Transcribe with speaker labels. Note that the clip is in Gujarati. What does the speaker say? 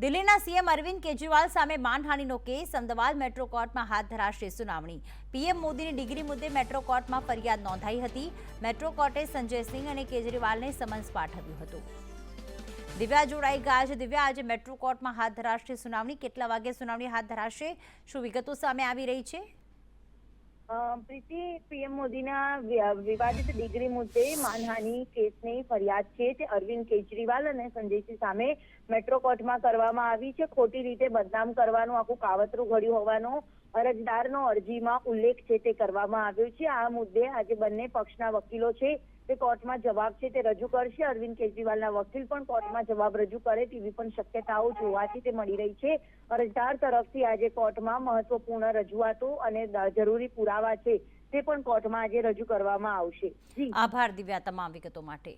Speaker 1: દિલ્હીના સીએમ અરવિંદ કેજરીવાલ સામે માનહાનિનો કેસ, અમદાવાદ મેટ્રો કોર્ટમાં હાથ ધરાશે સુનાવણી. પીએમ મોદીની ડિગ્રી મુદ્દે મેટ્રો કોર્ટમાં ફરિયાદ નોંધાઈ હતી. મેટ્રો કોર્ટે સંજય સિંહ અને કેજરીવાલને સમન્સ પાઠવ્યું હતું. દિવ્યા જોડાઈ ગયા છે. દિવ્યા, આજે મેટ્રો કોર્ટમાં હાથ ધરાશે સુનાવણી. કેટલા વાગે સુનાવણી હાથ ધરાશે? શું વિગતો સામે આવી રહી છે?
Speaker 2: પ્રીતિ, પીએમ મોદીના વિવાદિત ડિગ્રી મુદ્દે માનહાની કેસની ફરિયાદ છે તે અરવિંદ કેજરીવાલ અને સંજયસિંહ સામે મેટ્રો કોર્ટમાં કરવામાં આવી છે. ખોટી રીતે બદનામ કરવાનું, આખું કાવતરું ઘડ્યું હોવાનો અરજદારનો અરજીમાં ઉલ્લેખ છે તે કરવામાં આવ્યો છે. આ મુદ્દે આજે બંને પક્ષના વકીલો છે તે કોર્ટમાં જવાબ છે તે રજૂ કરશે. અરવિંદ કેજરીવાલના વકીલ પણ કોર્ટમાં જવાબ રજૂ કરે તેવી પણ શક્યતાઓ જોવાથી તે મળી રહી છે. અરજદાર તરફથી આજે કોર્ટમાં મહત્વપૂર્ણ રજૂઆતો અને જરૂરી પુરાવા છે તે પણ કોર્ટમાં આજે રજૂ કરવામાં આવશે.
Speaker 1: આભાર દિવ્યા તમામ વિગતો માટે.